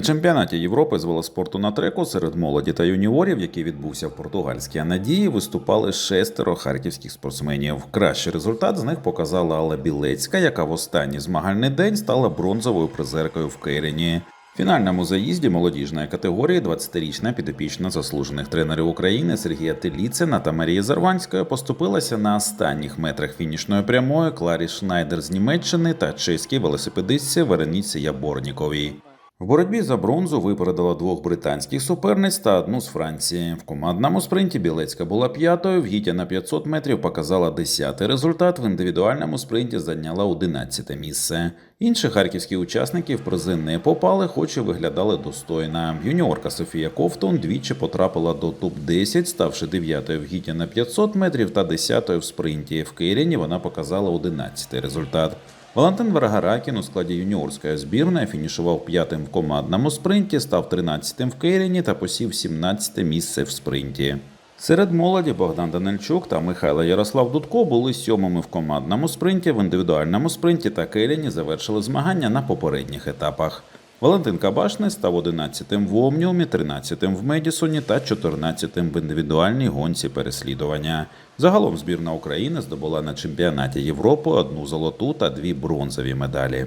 На чемпіонаті Європи з велоспорту на треку серед молоді та юніорів, який відбувся в португальській Анадії, виступали шестеро харківських спортсменів. Кращий результат з них показала Алла Білецька, яка в останній змагальний день стала бронзовою призеркою в Кейрені. Фінальному заїзді молодіжної категорії 20-річна підопічна заслужених тренерів України Сергія Теліцина та Марії Зарванської поступилася на останніх метрах фінішної прямої Кларі Шнайдер з Німеччини та чеській велосипедистці Вероніці Яборніковій. В боротьбі за бронзу випередила двох британських суперниць та одну з Франції. В командному спринті Білецька була п'ятою, в гіті на 500 метрів показала десятий результат. В індивідуальному спринті зайняла 11 місце. Інші харківські учасники в призи не попали, хоч і виглядали достойно. Юніорка Софія Ковтун двічі потрапила до топ-10, ставши дев'ятою в гіті на 500 метрів та десятою в спринті. В Кейріні вона показала 11 результат. Валентин Варгаракін у складі юніорської збірної фінішував п'ятим в командному спринті, став 13-тим в Кейріні та посів 17 місце в спринті. Серед молоді Богдан Данильчук та Михайло Ярослав Дудко були сьомими в командному спринті, в індивідуальному спринті та Кейріні завершили змагання на попередніх етапах. Валентин Кабашний став 11-тим в Омніумі, 13-тим в Медісоні та 14-тим в індивідуальній гонці переслідування. Загалом збірна України здобула на чемпіонаті Європи одну золоту та дві бронзові медалі.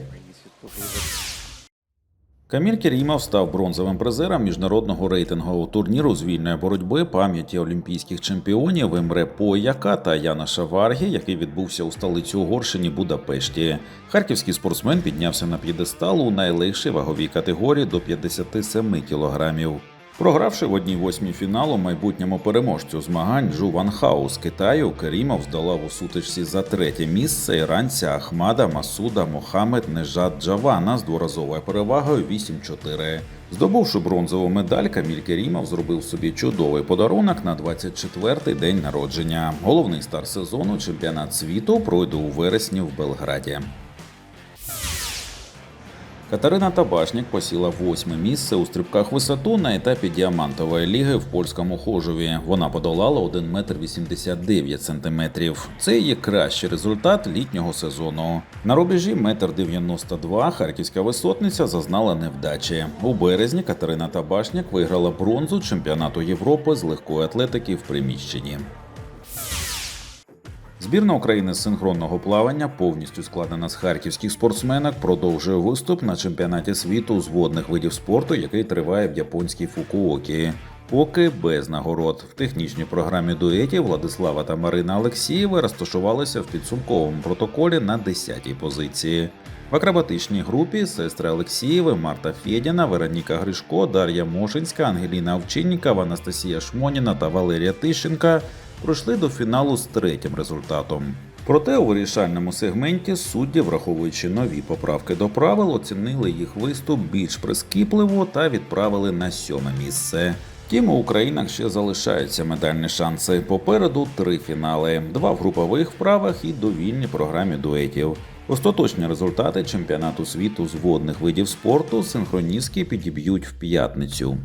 Каміль Керімов став бронзовим призером міжнародного рейтингового турніру з вільної боротьби пам'яті олімпійських чемпіонів Емре Пояка та Яна Шаваргі, який відбувся у столиці Угорщині Будапешті. Харківський спортсмен піднявся на п'єдестал у найлегшій ваговій категорії до 57 кілограмів. Програвши в одній восьмій фіналу майбутньому переможцю змагань Джу Ван Хау з Китаю, Керімов здолав у сутичці за третє місце іранця Ахмада Масуда Мохамед Нежад Джавана з дворазовою перевагою 8-4. Здобувши бронзову медаль, Каміль Керімов зробив собі чудовий подарунок на 24-й день народження. Головний старт сезону чемпіонат світу пройде у вересні в Белграді. Катерина Табашнік посіла восьме місце у стрибках висоту на етапі діамантової ліги в польському хожові. Вона подолала 1 метр 89 сантиметрів. Це її кращий результат літнього сезону. На рубежі метр 92 харківська висотниця зазнала невдачі. У березні Катерина Табашнік виграла бронзу чемпіонату Європи з легкої атлетики в приміщенні. Збірна України з синхронного плавання, повністю складена з харківських спортсменок, продовжує виступ на чемпіонаті світу з водних видів спорту, який триває в японській Фукуокі. Поки без нагород в технічній програмі дуетів Владислава та Марина Олексієва розташувалися в підсумковому протоколі на 10-й позиції. В акробатичній групі сестри Олексієви, Марта Фєдіна, Вероніка Гришко, Дар'я Мошинська, Ангеліна Овчиннікова, Анастасія Шмоніна та Валерія Тищенка пройшли до фіналу з третім результатом. Проте у вирішальному сегменті судді, враховуючи нові поправки до правил, оцінили їх виступ більш прискіпливо та відправили на сьоме місце. Втім, у Українах ще залишаються медальні шанси. Попереду три фінали: два в групових вправах і довільній програмі дуетів. Остаточні результати чемпіонату світу з водних видів спорту синхроністки підіб'ють в п'ятницю.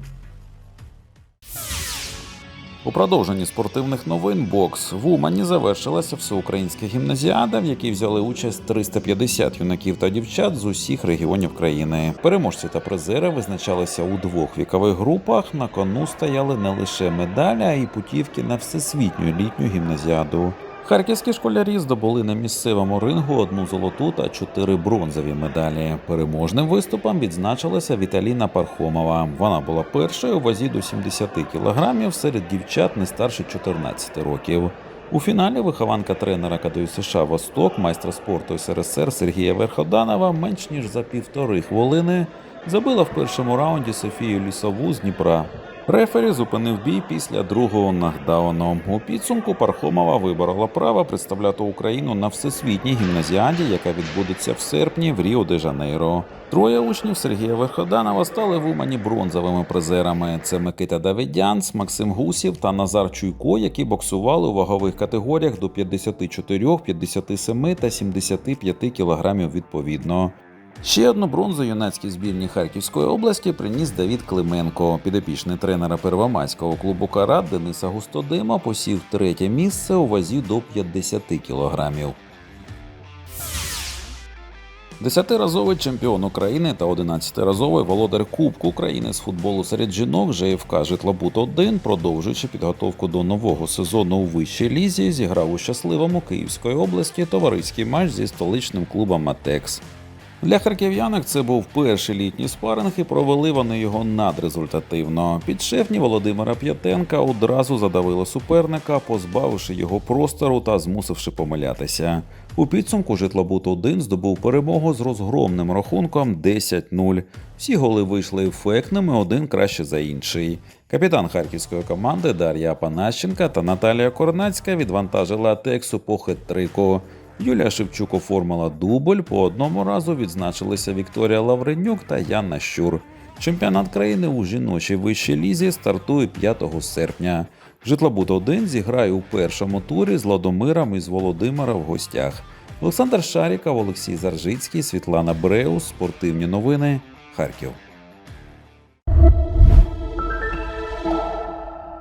У продовженні спортивних новин бокс в Умані завершилася всеукраїнська гімназіада, в якій взяли участь 350 юнаків та дівчат з усіх регіонів країни. Переможці та призери визначалися у двох вікових групах. На кону стояли не лише медалі, а й путівки на всесвітню літню гімназіаду. Харківські школярі здобули на місцевому рингу одну золоту та чотири бронзові медалі. Переможним виступом відзначилася Віталіна Пархомова. Вона була першою у вазі до 70 кілограмів серед дівчат не старше 14 років. У фіналі вихованка тренера КДЮ США Восток, майстра спорту СРСР Сергія Верходанова менш ніж за півтори хвилини забила в першому раунді Софію Лісову з Дніпра. Рефері зупинив бій після другого нокдауну. У підсумку Пархомова виборола право представляти Україну на всесвітній гімназіаді, яка відбудеться в серпні в Ріо де Жанейро. Троє учнів Сергія Верходанова стали в Умані бронзовими призерами. Це Микита Давидянц, Максим Гусів та Назар Чуйко, які боксували у вагових категоріях до 54, 57 та 75 кілограмів відповідно. Ще одну бронзу юнацькій збірні Харківської області приніс Давід Клименко. Підопічний тренера Первомайського клубу Карат Дениса Густодима посів третє місце у вазі до 50 кілограмів. Десятиразовий чемпіон України та 11-разовий володар Кубку України з футболу серед жінок ЖФК Житлобут 1 продовжуючи підготовку до нового сезону у вищій лізі, зіграв у щасливому Київської області товариський матч зі столичним клубом Матекс. Для харків'янок це був перший літній спаринг і провели вони його надрезультативно. Підшефні Володимира П'ятенка одразу задавили суперника, позбавивши його простору та змусивши помилятися. У підсумку Житлобут 1 здобув перемогу з розгромним рахунком 10-0. Всі голи вийшли ефектними, один краще за інший. Капітан харківської команди Дар'я Панащенка та Наталія Корнацька відвантажили Атексу по хет-трику. Юлія Шевчук оформила дубль. По одному разу відзначилися Вікторія Лавренюк та Яна Щур. Чемпіонат країни у жіночій вищій лізі стартує 5 серпня. Житлобут 1 зіграє у першому турі з Ладомиром із Володимира в гостях. Олександр Шаріков, Олексій Заржицький, Світлана Бреус, спортивні новини, Харків.